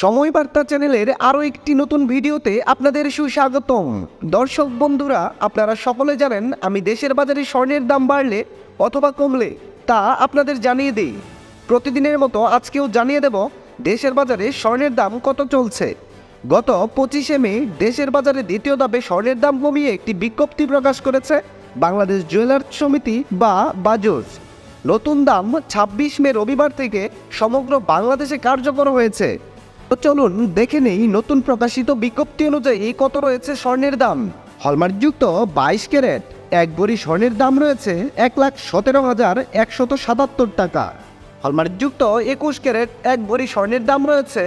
সময় বার্তা চ্যানেলের আরও একটি নতুন ভিডিওতে আপনাদের সুস্বাগতম। দর্শক বন্ধুরা, আপনারা সকলে জানেন আমি দেশের বাজারে স্বর্ণের দাম বাড়লে অথবা কমলে তা আপনাদের জানিয়ে দিই। প্রতিদিনের মতো আজকেও জানিয়ে দেব দেশের বাজারে স্বর্ণের দাম কত চলছে। গত পঁচিশে মে দেশের বাজারে দ্বিতীয় ধাপে স্বর্ণের দাম কমিয়ে একটি বিজ্ঞপ্তি প্রকাশ করেছে বাংলাদেশ জুয়েলার্স সমিতি বা বাজোস নতুন দাম ছাব্বিশ মে রবিবার থেকে সমগ্র বাংলাদেশে কার্যকর হয়েছে। তো চলুন দেখে নেই নতুন প্রকাশিত বিজ্ঞপ্তি অনুযায়ী কত রয়েছে স্বর্ণের দাম। হলমার্কযুক্ত বাইশ ক্যারেট, এক ভরি স্বর্ণের দাম রয়েছে এক লাখ সতেরো হাজার একশত সাতাত্তর টাকা। হলমার্কযুক্ত একুশ ক্যারেট, এক ভরি স্বর্ণের দাম রয়েছে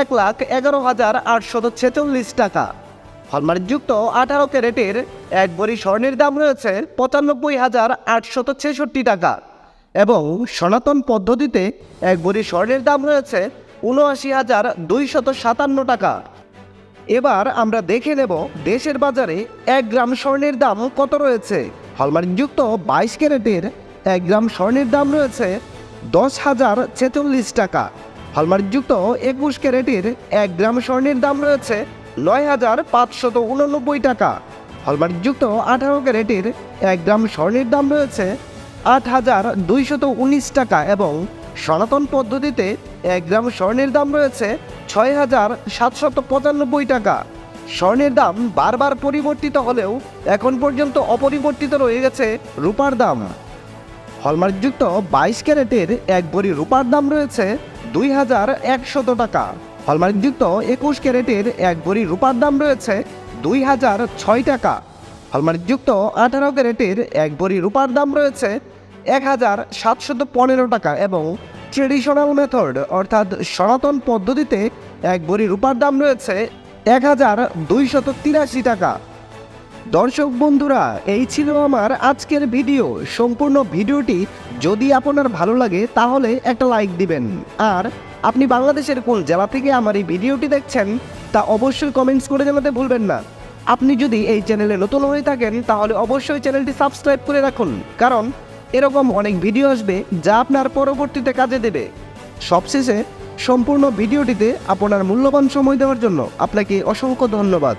এক লাখ এগারো হাজার আটশত ছেচল্লিশ টাকা। হলমার্কযুক্ত আঠারো ক্যারেটের, এক ভরি স্বর্ণের দাম রয়েছে পঁচানব্বই হাজার আটশত ছেষট্টি টাকা। এবং সনাতন পদ্ধতিতে এক ভরি স্বর্ণের দাম রয়েছে উনআশি হাজার দুইশত সাতান্ন টাকা। এবার আমরা দেখে নেব দেশের বাজারে এক গ্রাম স্বর্ণের দাম কত রয়েছে। হলমার্কযুক্ত বাইশ ক্যারেটের এক গ্রাম স্বর্ণের দাম রয়েছে দশ হাজার ছেচল্লিশ টাকা। হলমার্কযুক্ত একুশ ক্যারেটের এক গ্রাম স্বর্ণের দাম রয়েছে নয় হাজার পাঁচশত উননব্বই টাকা। হলমার্কযুক্ত আঠারো ক্যারেটের এক গ্রাম স্বর্ণের দাম রয়েছে আট হাজার দুইশত উনিশ টাকা এবং সনাতন পদ্ধতিতে এক গ্রাম স্বর্ণের দাম রয়েছে ছয় হাজার সাতশত পঁচানব্বই টাকা। স্বর্ণের দাম বারবার পরিবর্তিত হলেও এখন পর্যন্ত অপরিবর্তিত রয়ে গেছে রূপার দাম। হলমার্কযুক্ত বাইশ ক্যারেটের এক ভরি রূপার দাম রয়েছে দুই হাজার একশত টাকা। হলমার্কযুক্ত একুশ ক্যারেটের এক ভরি রূপার দাম রয়েছে দুই হাজার ছয় টাকা। হলমার্কযুক্ত আঠারো ক্যারেটের এক ভরি রূপার দাম রয়েছে এক হাজার সাতশত পনেরো টাকা এবং ট্রেডিশনাল মেথড, অর্থাৎ সনাতন পদ্ধতিতে এক ভরি রূপার দাম রয়েছে এক হাজার দুইশত তিরাশি টাকা। দর্শক বন্ধুরা, এই ছিল আমার আজকের ভিডিও। সম্পূর্ণ ভিডিওটি যদি আপনার ভালো লাগে, তাহলে একটা লাইক দিবেন। আর আপনি বাংলাদেশের কোন জেলা থেকে আমার এই ভিডিওটি দেখছেন, তা অবশ্যই কমেন্টস করে জানাতে ভুলবেন না। আপনি যদি এই চ্যানেলে নতুন হয়ে থাকেন, তাহলে অবশ্যই চ্যানেলটি সাবস্ক্রাইব করে রাখুন। কারণ এরকম অনেক ভিডিও আসবে যা আপনার পরবর্তীতে কাজে দেবে। সবশেষে সম্পূর্ণ ভিডিওটিতে আপনার মূল্যবান সময় দেওয়ার জন্য আপনাকে অসংখ্য ধন্যবাদ।